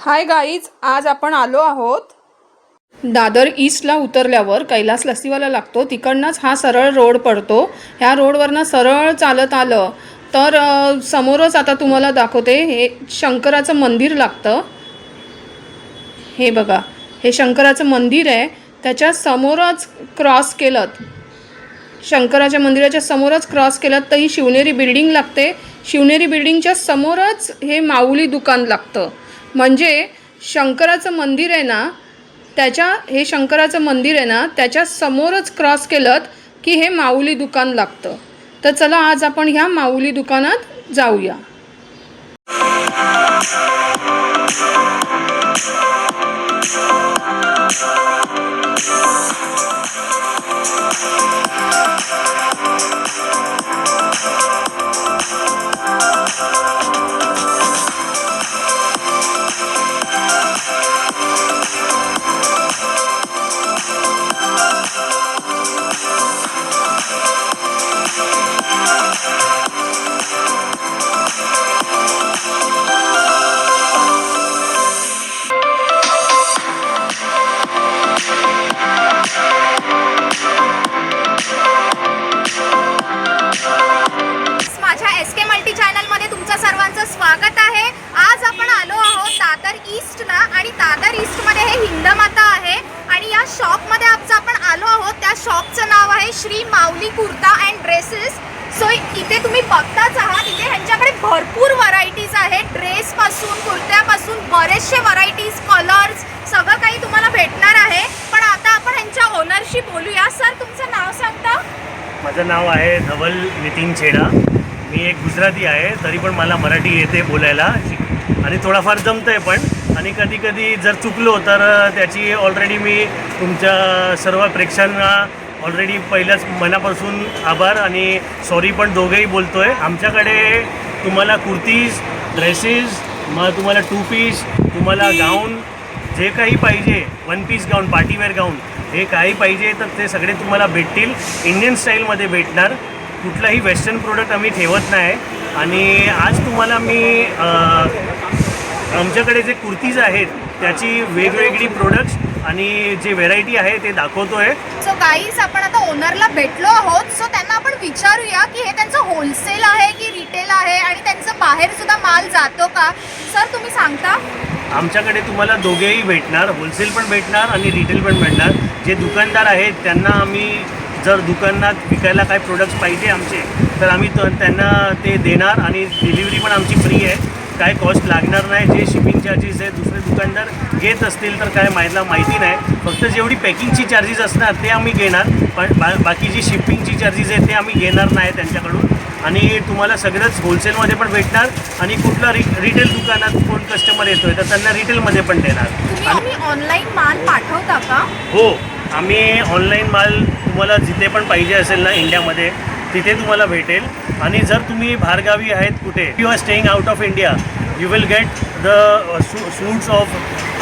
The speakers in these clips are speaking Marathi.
हाय गाईज आज आपण आलो आहोत. दादर ईस्टला उतरल्यावर कैलास लस्सीवाला लागतो. तिकडनंच हा सरळ रोड पडतो. ह्या रोडवरनं सरळ चालत आलं तर समोरच आता तुम्हाला दाखवते हे शंकराचं मंदिर लागतं. हे बघा हे शंकराचं मंदिर आहे. त्याच्या समोरच क्रॉस केलं शंकराच्या मंदिराच्या समोरच क्रॉस केलं तर ही शिवनेरी बिल्डिंग लागते. शिवनेरी बिल्डिंगच्या समोरच हे माऊली दुकान लागतं. म्हणजे शंकराचं मंदिर आहे ना त्याच्या हे शंकराचं मंदिर आहे ना त्याच्या समोरच क्रॉस केलं की हे माऊली दुकान लागतं. तर चला आज आपण ह्या माऊली दुकानात जाऊया. एस चॅनलमध्ये तुमचं सर्वांचं स्वागत आहे. आज आपण आलो आहोत दादर ईस्टला आणि दादर ईस्टमध्ये हे हिंदमाता आहे. आणि या शॉपमध्ये आजचं आपण आलो आहोत. त्या शॉपचं नाव आहे Shri Mauli kurta and dresses. So इथे तुम्ही बघताच आहात. इथे ह्यांच्याकडे भरपूर व्हरायटीज आहेत. ड्रेसपासून कुर्त्यापासून बरेचसे व्हरायटीज कलर्स सगळं काही तुम्हाला भेटणार आहे. पण आता आपण ह्यांच्या ओनरशी बोलूया. सर तुमचं नाव सांगता? माझं नाव आहे धवल नितीन छेडा. मी एक गुजराती आहे तरी पण मला मराठी येते बोलायला. आणि थोडाफार जमतं आहे पण. आणि कधी कधी जर चुकलो तर त्याची ऑलरेडी मी तुमच्या सर्व प्रेक्षकांना ऑलरेडी पहिल्याच मनापासून आभार आणि सॉरी पण दोघेही बोलतो आहे आमच्याकडे तुम्हाला कुर्तीज ड्रेसेस मग तुम्हाला टू पीस तुम्हाला गाऊन जे काही पाहिजे one piece gown party wear gown हे काही पाहिजे तर ते सगळे तुम्हाला भेटतील. इंडियन स्टाईलमध्ये भेटणार. कुठलाही वेस्टर्न प्रोडक्ट आम्ही ठेवत नाही. आणि आज तुम्हाला मी आमच्याकडे जे कुर्तीज आहेत त्याची वेगवेगळी प्रोडक्ट्स आणि जे व्हेरायटी आहे ते दाखवतो आहे सो गाईज आपण आता ओनरला भेटलो आहोत. सो त्यांना आपण विचारूया की हे त्यांचं होलसेल आहे की रिटेल आहे आणि त्यांचं बाहेर सुद्धा माल जातो का? सर तुम्ही सांगता? आमच्याकडे तुम्हाला दोघेही भेटणार होलसेल पण भेटणार आणि रिटेल पण भेटणार. जे दुकानदार आहेत त्यांना आम्ही जर दुकानात विकायला काय प्रोडक्ट्स पाहिजे आमचे तर आम्ही त्यांना ते देणार आणि डिलिव्हरी पण आमची फ्री आहे. काय कॉस्ट लागणार नाही जे शिपिंग चार्जेस आहेत दुसरे दुकानदार घेत असतील तर काय माहितला माहिती नाही. फक्त जेवढी पॅकिंगची चार्जेस असणार ते आम्ही घेणार. पण बा बाकी जी शिपिंगची चार्जेस आहेत ते आम्ही घेणार नाही त्यांच्याकडून. आणि तुम्हाला सगळंच होलसेलमध्ये पण भेटणार आणि कुठला रि रिटेल दुकानात कोण कस्टमर येतोय तर त्यांना रिटेलमध्ये पण देणार. आणि आम्ही ऑनलाईन माल पाठवता का? हो. आम्ही ऑनलाईन माल तुम्हाला जिथे पण पाहिजे असेल ना इंडियामध्ये तिथे तुम्हाला भेटेल. आणि जर तुम्ही बाहेरगावी आहेत कुठे you are staying out of India you will get the suits of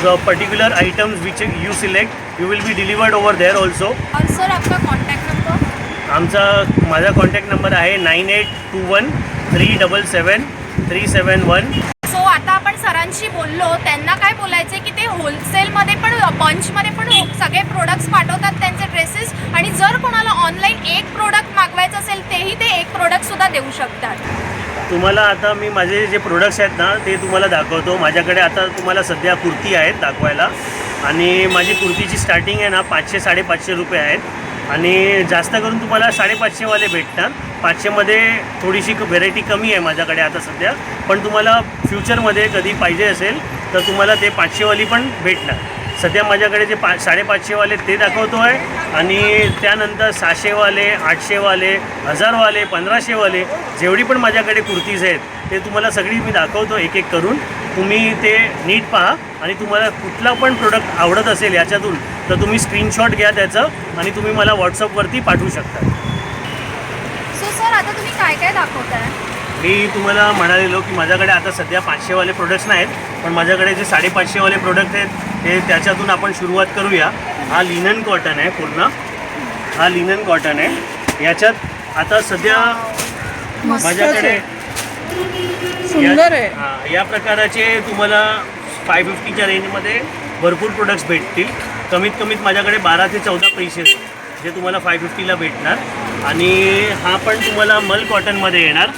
the particular items which you select you will be delivered over there also sir आपका कॉन्टॅक्ट नंबर आमचा माझा कॉन्टॅक्ट नंबर आहे nine eight two one three double seven three seven one so आता आपण सरांशी बोललो त्यांना काय बोलायचं की ते होलसेलमध्ये पण बंचमध्ये पण सगळे प्रोडक्ट्स पाठवतात त्यांचे ड्रेसेस आणि जर कोणाला ऑनलाईन एक प्रोडक्ट मागवायचं असेल तेही ते एक प्रोडक्टसुद्धा देऊ शकतात. तुम्हाला आता मी माझे जे प्रोडक्ट्स आहेत ना ते तुम्हाला दाखवतो. माझ्याकडे आता तुम्हाला सध्या कुर्ती आहेत दाखवायला. आणि माझी कुर्तीची स्टार्टिंग आहे ना पाचशे साडेपाचशे रुपये आहेत. आणि जास्त करून तुम्हाला साडेपाचशेवाले भेटणार पाचशेमध्ये थोडीशी व्हेरायटी कमी आहे माझ्याकडे आता सध्या. पण तुम्हाला फ्युचरमध्ये कधी पाहिजे असेल तर तुम्हाला ते पाचशेवाली पण भेटणार. सध्या माझ्याकडे जे पा साडेपाचशेवाले ते दाखवतो आहे आणि त्यानंतर सहाशेवाले आठशेवाले हजारवाले पंधराशेवाले जेवढी पण माझ्याकडे कुर्तीज आहेत ते तुम्हाला सगळी मी दाखवतो एक एक करून. तुम्ही ते नीट पहा. आणि तुम्हाला कुठला पण प्रोडक्ट आवडत असेल याच्यातून तर तुम्ही स्क्रीनशॉट घ्या त्याचं आणि तुम्ही मला व्हॉट्सअपवरती पाठवू शकता. सो सर आता तुम्ही काय काय दाखवताय? मी तुम्हाला म्हणालेलो की माझ्याकडे आता सध्या पाचशेवाले प्रोडक्ट्स नाहीत पण माझ्याकडे जे साडेपाचशेवाले प्रोडक्ट आहेत ते त्याच्यातून आपण सुरुवात करूया. हा लिनन कॉटन आहे पूर्ण. हा लिनन कॉटन आहे. याच्यात आता सध्या माझ्याकडे. सुंदर आहे. या- हा, या प्रकाराचे तुम्हाला फाय फिफ्टीच्या रेंजमध्ये भरपूर प्रोडक्ट्स भेटतील. कमीत कमीत माझ्याकडे बारा ते चौदा पैसे जे तुम्हाला फाय फिफ्टीला भेटणार. आणि हा पण तुम्हाला मल कॉटनमध्ये येणार.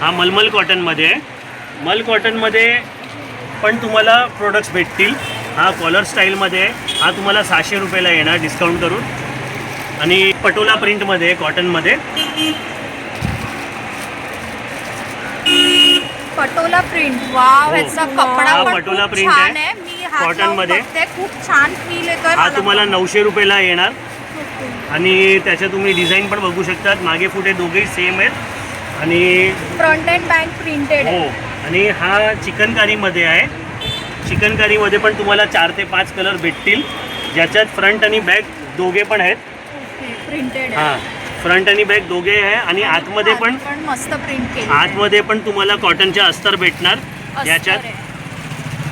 हा मलमल कॉटनमध्ये आहे. मल कॉटनमध्ये पण तुम्हाला प्रोडक्ट्स भेटतील. हा कॉलर स्टाईलमध्ये आहे हा तुम्हाला सहाशे रुपयाला येणार डिस्काउंट करून. आणि पटोला प्रिंटमध्ये कॉटनमध्ये पटोला प्रिंट वाव हो. ह्याचा कपडा हा पण पटोला खूप छान आहे. आहे. मी हात Cotton लावून मध्ये. बघते, खूप छान फील येतोय हा मला. तुम्हाला. नऊशे रुपयाला येणार. आणि त्याच्या तुम्ही डिझाईन पण बघू शकतात. मागे फुटे दोघेही सेम आहेत. आणि फ्रंट अँड बॅक प्रिंटेड हो. आणि हा चिकनकारीमध्ये आहे. चिकनकारीमध्ये पण तुम्हाला चार ते पाच कलर भेटतील. ज्याच्यात फ्रंट आणि बॅक दोघे पण आहेत. प्रिंटेड हां फ्रंट आणि बॅक दोघे आहे आणि आतमध्ये पण मस्त प्रिंट आतमध्ये पण तुम्हाला कॉटनच्या अस्तर भेटणार. याच्यात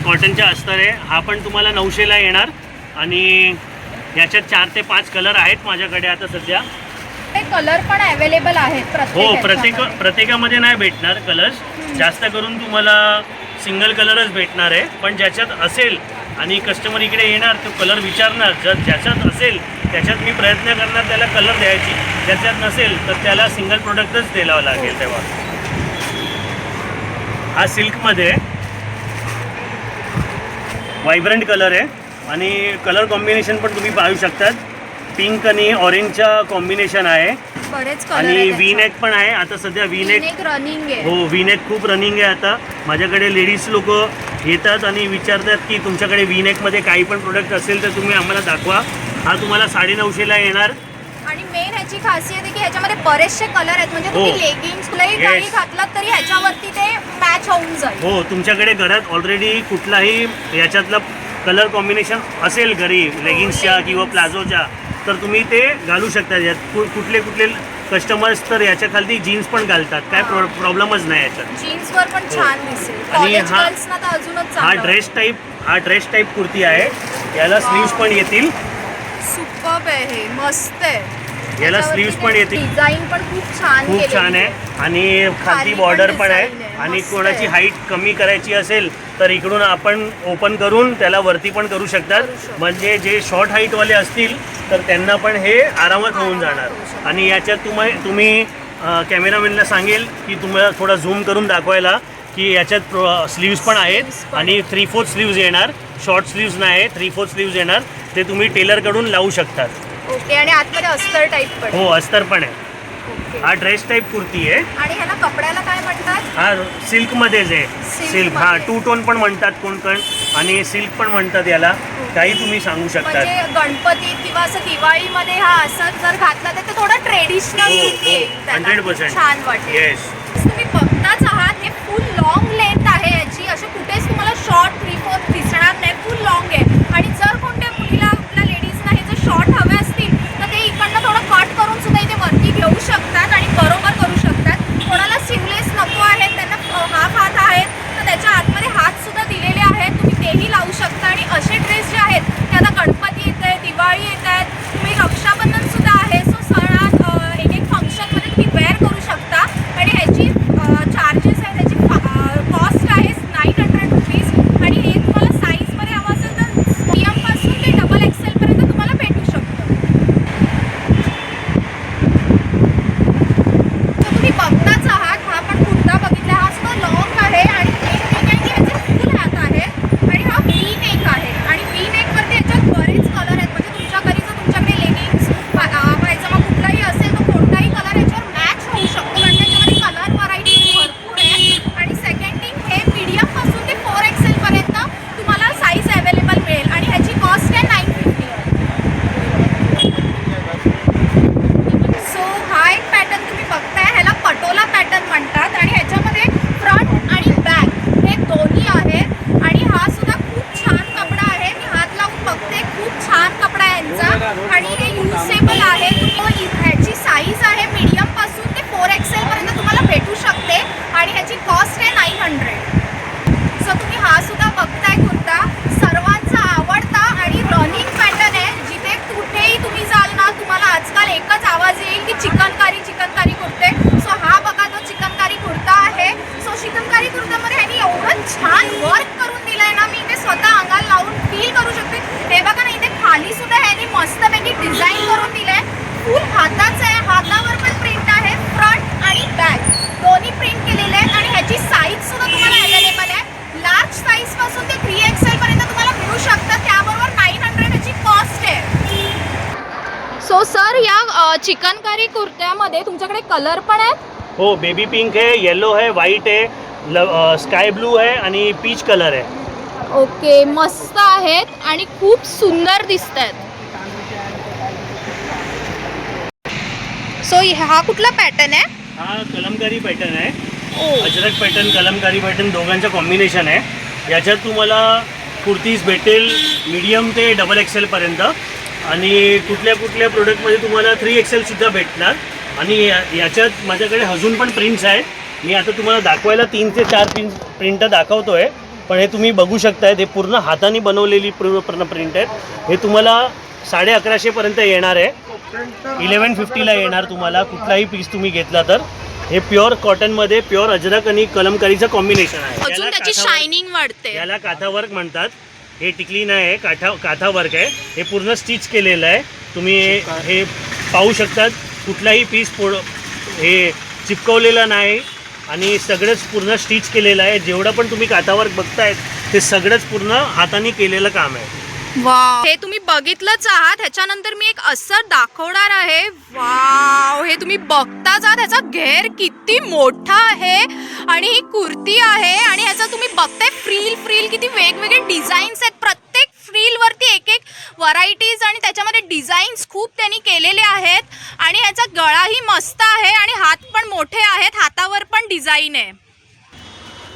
कॉटनच्या अस्तर आहे. हा पण तुम्हाला नऊशेला येणार. आणि याच्यात चार ते पाच कलर आहेत माझ्याकडे आता सध्या. कलर पण अवेलेबल आहेत हो प्रत्येक. प्रत्येकामध्ये नाही भेटणार कलर्स. जास्त करून तुम्हाला सिंगल कलरच भेटणार आहे. पण ज्याच्यात असेल आणि कस्टमर इकडे येणार तो कलर विचारणार. जर ज्याच्यात असेल त्याच्यात मी प्रयत्न करणार त्याला कलर द्यायची. ज्याच्यात नसेल तर त्याला सिंगल प्रोडक्टच द्यावा लागेल तेव्हा. हा सिल्कमध्ये व्हायब्रंट कलर आहे. आणि कलर कॉम्बिनेशन पण तुम्ही पाहू शकतात. पिंक आणि ऑरेंजचा कॉम्बिनेशन आहे. बरेच आणि व्ही नेक पण आहे. आता सध्या व्ही नेक रनिंग आहे. हो व्ही नेक खूप रनिंग आहे आता. माझ्याकडे लेडीज लोक येतात आणि विचारतात की तुमच्याकडे व्ही नेकमध्ये काही पण प्रोडक्ट असेल तर तुम्ही आम्हाला दाखवा. हा तुम्हाला साडेनऊशेला येणार. आणि मेन ह्याची खासियत आहे की ह्याच्यामध्ये बरेचसे कलर आहेत. म्हणजे तुम्ही हो. लेगिंग्स कुठलाही Yes. काही घातलात तरी ह्याच्यावरती ते मॅच होऊन जाईल. हो तुमच्याकडे घरात ऑलरेडी कुठलाही याच्यातला कलर कॉम्बिनेशन असेल घरी लेगिन्सच्या किंवा प्लाझोच्या तर तुम्ही ते घालू शकता यात. कु- कुठले कुठले कस्टमर्स तर याच्या खाली जीन्स पण घालतात. काय प्रॉ प्रॉब्लेमच नाही याच्यात. जीन्स वर पण छान दिसेल. आणि कॉलेज हा- गर्ल्सना तर अजूनच हा चांगलं ड्रेस टाईप हा ड्रेस टाईप कुर्ती आहे. याला स्लीव्स पण येतील. सुपर्ब आहे हे. मस्त आहे. याला स्लीव्स पण येतील. डिझाईन पण खूप छान खूप छान आहे. आणि खाली बॉर्डर पण आहे. आणि कोणाची. हाईट कमी करायची असेल तर इकडून आपण ओपन करून त्याला वरती पण करू शकतात. म्हणजे जे शॉर्ट हाईटवाले असतील तर त्यांना पण हे आरामात होऊन जाणार. आणि याच्यात तुम्ही तुम्ही कॅमेरामॅनला सांगेल की तुम्हाला थोडा झूम करून दाखवायला की याच्यात स्लीव्स पण आहेत. आणि थ्री फोर्थ स्लीव्ज येणार. शॉर्ट स्लीव्ज नाही थ्री फोर्थ स्लीव्ज येणार. ते तुम्ही टेलरकडून लावू शकतात. ओके आणि आतमध्ये अस्तर टाईप पण हो अस्तर पण आहे. ओके. हा ड्रेस टाईप कुर्ती आहे. आणि ह्याला कपड्याला काय म्हणतात? हा सिल्कमध्येच आहे. Silk सिल्क हा मध्ये. टू टोन पण म्हणतात कोण कोण आणि सिल्क पण म्हणतात याला. काही तुम्ही सांगू शकतात. म्हणजे गणपतीत किंवा असं दिवाळीमध्ये हा असं जर घातला तर ते थोडं ट्रेडिशनल हो, हो. त्याला. 100%. छान वाटेल. येस तुम्ही बघताच आहात हे फुल लॉंग लेंथ आहे याची. असे कुठेच तुम्हाला शॉर्ट थ्री फोर्थ दिसणार नाही. फुल लॉंग आहे. आणि जर कोणत्या मुलीला आपल्या लेडीजना हे जर शॉर्ट हवे असतील तर ते इकडनं थोडं कट करून सुद्धा इथे वरती घेऊ शकतात आणि बरोबर करू शकतात. कोणाला सिमलेस नको आहेत त्यांना हाफ हात आहेत तर त्याच्या आतमध्ये हात सुद्धा दिलेले आहेत. तुम्ही तेही लावू शकता आणि असे ड्रेस जे आहेत ते आता गणपती येत आहे दिवाळी येते चिकनकारी कुर्त्यामध्ये तुमच्याकडे कलर पण आहेत? हो बेबी पिंक आहे येलो आहे व्हाईट आहे ल स्काय ब्लू आहे आणि पीच कलर आहे. ओके मस्त आहेत आणि खूप सुंदर दिसत आहेत सो हा कुठला पॅटर्न आहे? हा कलमकारी पॅटर्न आहे. अजरक पॅटर्न कलमकारी पॅटर्न दोघांचं कॉम्बिनेशन आहे. याच्यात तुम्हाला कुर्तीज भेटेल मीडियम ते डबल एक्सेलपर्यंत आणि कुठल्या कुठल्या प्रोडक्टमध्ये तुम्हाला थ्री एक्सेलसुद्धा भेटणार. आणि या- याच्यात माझ्याकडे अजून पण प्रिंट्स आहेत. मी आता तुम्हाला दाखवायला तीन ते चार प्रिंट प्रिंट दाखवतो आहे पण हे तुम्ही बघू शकताय हे पूर्ण हाताने बनवलेली पूर्ण प्रिंट आहेत. हे तुम्हाला साडे अकराशेपर्यंत येणार आहे. इलेवन फिफ्टीला येणार तुम्हाला. कुठलाही पीस तुम्ही घेतला तर. हे प्युअर कॉटनमध्ये प्युअर अजरक आणि कलमकारीचं कॉम्बिनेशन आहे. त्याची काठावर- शायनिंग वाढते. याला काथा वर्क म्हणतात. हे टिकली नाही आहे काठा काथा वर्क आहे. हे पूर्ण स्टिच केलेलं आहे. तुम्ही हे पाहू शकतात. कुठलाही पीस पोड हे चिपकवलेलं नाही. आणि सगळंच पूर्ण स्टिच केलेलं आहे. जेवढं पण तुम्ही काथावर बघतायत ते सगळंच पूर्ण हाताने केलेलं काम आहे. वा हे तुम्ही बघितलंच आहात. ह्याच्यानंतर मी एक असं दाखवणार आहे. वाव. हे तुम्ही बघताच आहात. ह्याचा घेर किती मोठा आहे आणि ही कुर्ती आहे आणि ह्याचा तुम्ही बघताय फ्रील फ्रील किती वेगवेगळे डिझाईन्स आहेत. प्रत्येक फ्रील वरती एक एक व्हरायटीज आणि त्याच्यामध्ये डिझाईन्स खूप त्यांनी केलेले आहेत. आणि ह्याचा गळाही मस्त आहे आणि हात पण मोठे आहेत. हातावर पण डिझाईन आहे.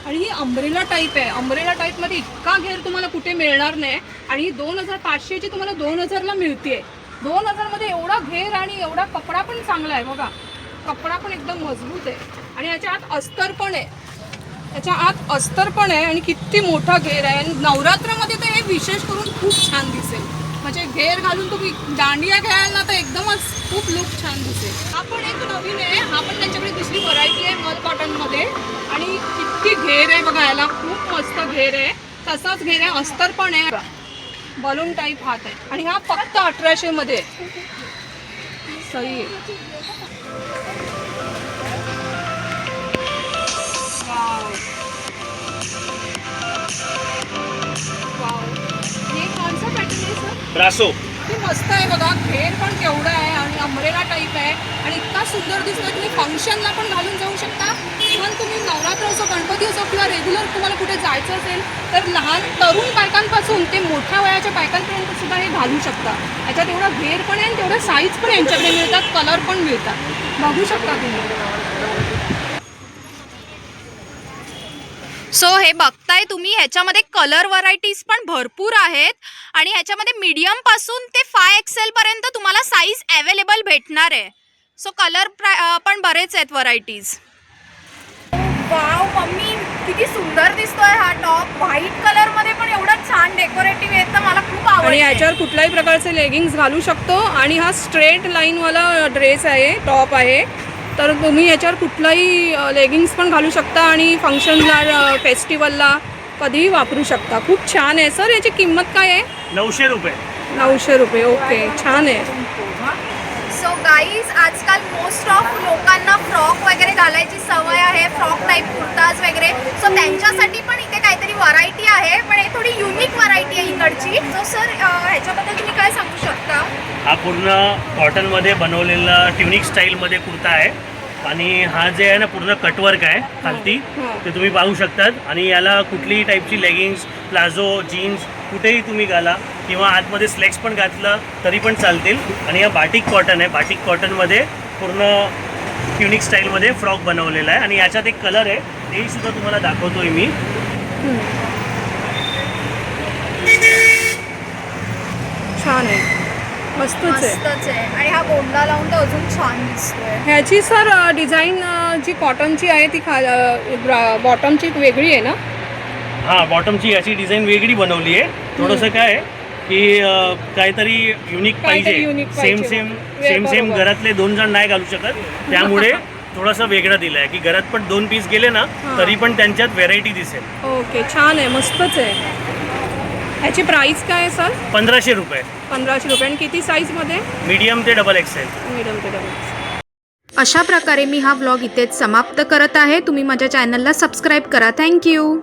आणि ही अंब्रेला टाईप आहे. अंब्रेला टाईपमध्ये इतका घेर तुम्हाला कुठे मिळणार नाही. आणि ही दोन हजार पाचशेची तुम्हाला दोन हजारला मिळते दोन हजारमध्ये एवढा घेर आणि एवढा कपडा पण चांगला आहे बघा. कपडा पण एकदम मजबूत आहे. आणि याच्या आत अस्तर पण आहे. याच्या आत अस्तर पण आहे आणि किती मोठा घेर आहे. आणि नवरात्रामध्ये तर हे विशेष करून खूप छान दिसेल. म्हणजे घेर घालून तुम्ही दांडिया खेळाल ना तर एकदमच खूप लुक छान दिसेल. हा पण एक नवीन आहे. हा पण त्यांच्याकडे दुसरी व्हरायटी आहे मल कॉटनमध्ये आणि किती घेर आहे बघा याला खूप मस्त घेर आहे. तसाच घेर आहे अस्तर पण आहे. बलून टाईप हात आहे. आणि हा फक्त अठराशे मध्ये आहे. सही आहे कोणचा पॅटर्न आहे सर ब्रासो ते मस्त आहे बघा. घेर पण केवढा आहे आणि अंब्रेला टाईप आहे आणि इतका सुंदर दिसतो तुम्ही फंक्शनला पण घालून जाऊ शकता. इव्हन तुम्ही नवरात्र असो गणपती असो किंवा रेग्युलर तुम्हाला कुठे जायचं असेल तर लहान तरुण बायकांपासून ते मोठ्या वयाच्या बायकांपर्यंत सुद्धा हे घालू शकता. याच्यात एवढा घेर पण आहे आणि तेवढा साईज पण यांच्याकडे मिळतात कलर पण मिळतात. बघू शकता तुम्ही. सो हे बघताय तुम्ही ह्याच्यामध्ये कलर व्हरायटीज पण भरपूर आहेत आणि ह्याच्यामध्ये मीडियमपासून ते फाय एक्सेल पर्यंत तुम्हाला साईज अवेलेबल भेटणार आहे. सो कलर पण बरेच आहेत व्हरायटीज वाव मम्मी किती सुंदर दिसतोय हा टॉप व्हाईट कलरमध्ये पण एवढा छान डेकोरेटिव्ह येतं मला खूप आणि आवडतं याच्यावर कुठल्याही प्रकारचे लेगिंग्स घालू शकतो. आणि हा स्ट्रेट लाईनवाला ड्रेस आहे टॉप आहे. तर तुम्ही याच्यावर कुठलाही लेगिंग्स पण घालू शकता आणि फंक्शनला फेस्टिवलला कधीही वापरू शकता. खूप छान आहे. सर याची किंमत काय आहे? नऊशे रुपये. नऊशे रुपये. ओके. छान आहे. सो गाईज आजकाल मोस्ट ऑफ लोकांना फ्रॉक वगैरे घालायची सवय आहे. फ्रॉक टाईप कुर्ताज वगैरे. सो त्यांच्यासाठी पण इथे काहीतरी व्हरायटी आहे. पण हे थोडी युनिक व्हरायटी आहे इकडची. सो सर ह्याच्याबद्दल तुम्ही काय सांगू शकता? हा पूर्ण कॉटनमध्ये बनवलेला ट्युनिक स्टाईलमध्ये कुर्ता आहे. आणि हा जे आहे ना पूर्ण कटवर्क आहे खालती. ते तुम्ही पाहू शकतात. आणि याला कुठलीही टाईपची लेगिंग्स प्लाझो जीन्स कुठेही तुम्ही घाला किंवा आतमध्ये स्लेक्स पण घातलं तरी पण चालतील. आणि हा बाटिक कॉटन आहे. बाटिक कॉटनमध्ये पूर्ण ट्युनिक स्टाईलमध्ये फ्रॉक बनवलेला आहे. आणि याच्यात एक कलर आहे. तेही सुद्धा तुम्हाला दाखवतोय मी. छान आहे. मस्तच आहे. आणि हा गोंडा लावून तर अजून छान दिसतोय. ह्याची सर डिझाईन जी कॉटनची आहे ती खा बॉटमची वेगळी आहे ना? हां बॉटमची याची डिझाईन वेगळी बनवली आहे. थोडंसं काय आहे की अं, काहीतरी युनिक काहीतरी पाहिजे. unique सेम पाहिजे. सेम वे- सेम सेम बरोबर. घरातले दोन जण नाही घालू शकत. त्यामुळे थोडंसं वेगळं दिलं आहे की घरात पण दोन पीस गेले ना हां. तरी पण त्यांच्यात व्हेरायटी दिसेल. ओके छान आहे मस्तच आहे. ह्याची प्राईस काय आहे सर पंधराशे रुपये. पंधराशे रुपये. आणि किती साईजमध्ये मीडियम ते डबल एक्सेल मिडल ते डबल अशा प्रकारे मी हा व्लॉग इथेच समाप्त करत आहे. तुम्ही माझ्या चॅनलला सबस्क्राईब करा. थँक्यू